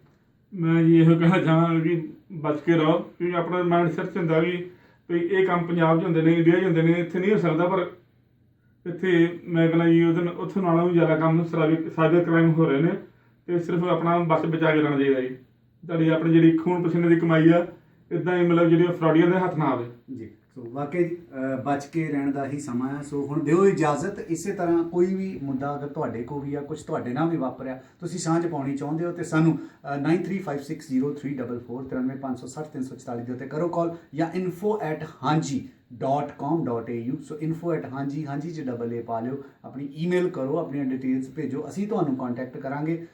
ਮੈਂ ਜੀ ਇਹੋ ਕਹਿਣਾ ਚਾਹਾਂਗਾ ਕਿ ਬਚ ਕੇ ਰਹੋ। ਕਿਉਂਕਿ ਆਪਣਾ ਮਾਈਂਡ ਸੈਟ ਹੁੰਦਾ ਵੀ ਇਹ ਕੰਮ ਪੰਜਾਬ 'ਚ ਹੁੰਦੇ ਨੇ ਇੰਡੀਆ 'ਚ ਹੁੰਦੇ ਨੇ, ਇੱਥੇ ਨਹੀਂ ਹੋ ਸਕਦਾ। ਪਰ ਇੱਥੇ ਮੈਂ ਕਹਿੰਦਾ ਜੀ ਉਹਦੇ ਨਾਲ- ਉੱਥੋਂ ਨਾਲੋਂ ਵੀ ਜ਼ਿਆਦਾ ਕੰਮ ਸਾਈਬਰ ਸਾਈਬਰ ਕ੍ਰਾਈਮ ਹੋ ਰਹੇ ਨੇ ਤੇ ਸਿਰਫ ਆਪਣਾ ਬਚ ਬਚਾ ਕੇ ਰਹਿਣਾ ਚਾਹੀਦਾ ਜੀ। ਤੁਹਾਡੀ ਆਪਣੀ ਜਿਹੜੀ ਖੂਨ ਪਸੀਨੇ ਦੀ ਕਮਾਈ ਆ ਇਦਾਂ ਹੀ ਮਤਲਬ ਜਿਹੜੀ ਫਰਾਡੀਆਂ ਦੇ ਹੱਥ ਨਾ ਆਵੇ। ਜੀ ਸੋ ਵਾਕਈ ਅ, ਬਚ ਕੇ ਰਹਿਣ ਦਾ ਹੀ ਸਮਾਂ ਹੈ ਸੋ ਹੁਣ ਦਿਓ ਇਜਾਜ਼ਤ ਇਸੇ ਤਰ੍ਹਾਂ ਕੋਈ ਵੀ ਮੁੱਦਾ ਅਗਰ ਤੁਹਾਡੇ ਕੋਲ ਵੀ ਆ ਕੁਝ ਤੁਹਾਡੇ ਨਾਲ ਵੀ ਵਾਪਰਿਆ ਤੁਸੀਂ ਸਾਂਝ ਪਾਉਣੀ ਚਾਹੁੰਦੇ ਹੋ ਤੇ ਸਾਨੂੰ ਅ, 93560344 93560 ਦੇ ਉੱਤੇ ਕਰੋ ਕਾਲ ਜਾਂ info@hanji.com.au ਸੋ info@hanji ਹਾਂਜੀ ਹਾਂਜੀ ਜੀ ਡਬਲ ਏ ਪਾ ਲਿਓ, ਆਪਣੀ ਈਮੇਲ ਕਰੋ, ਆਪਣੀਆਂ ਡਿਟੇਲਸ ਭੇਜੋ, ਅਸੀਂ ਤੁਹਾਨੂੰ ਕੰਟੈਕਟ ਕਰਾਂਗੇ।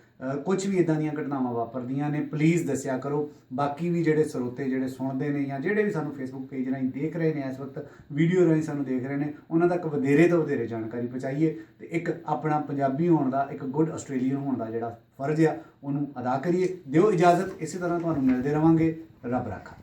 ਕੁਝ ਵੀ ਇਦਾਂ ਦੀਆਂ ਘਟਨਾਵਾਂ ਵਾਪਰਦੀਆਂ ਨੇ ਪਲੀਜ਼ ਦੱਸਿਆ ਕਰੋ। ਬਾਕੀ ਵੀ ਜਿਹੜੇ ਸਰੋਤੇ ਜਿਹੜੇ ਸੁਣਦੇ ਨੇ ਜਾਂ ਜਿਹੜੇ ਵੀ ਸਾਨੂੰ ਫੇਸਬੁੱਕ ਪੇਜ ਰਾਹੀਂ ਦੇਖ ਰਹੇ ਨੇ ਇਸ ਵਕਤ ਵੀਡੀਓ ਰਾਹੀਂ ਸਾਨੂੰ ਦੇਖ ਰਹੇ ਨੇ, ਉਹਨਾਂ ਤੱਕ ਵਧੇਰੇ ਤੋਂ ਵਧੇਰੇ ਜਾਣਕਾਰੀ ਪਹੁੰਚਾਈਏ ਤੇ ਇੱਕ ਆਪਣਾ ਪੰਜਾਬੀ ਹੋਣ ਦਾ, ਇੱਕ ਗੁੱਡ ਆਸਟ੍ਰੇਲੀਅਨ ਹੋਣ ਦਾ ਜਿਹੜਾ ਫਰਜ਼ ਆ, ਉਹਨੂੰ ਅਦਾ ਕਰੀਏ। ਦਿਓ ਇਜਾਜ਼ਤ, ਇਸੇ ਤਰ੍ਹਾਂ ਤੁਹਾਨੂੰ ਮਿਲਦੇ ਰਵਾਂਗੇ। ਰੱਬ ਰਾਖਾ।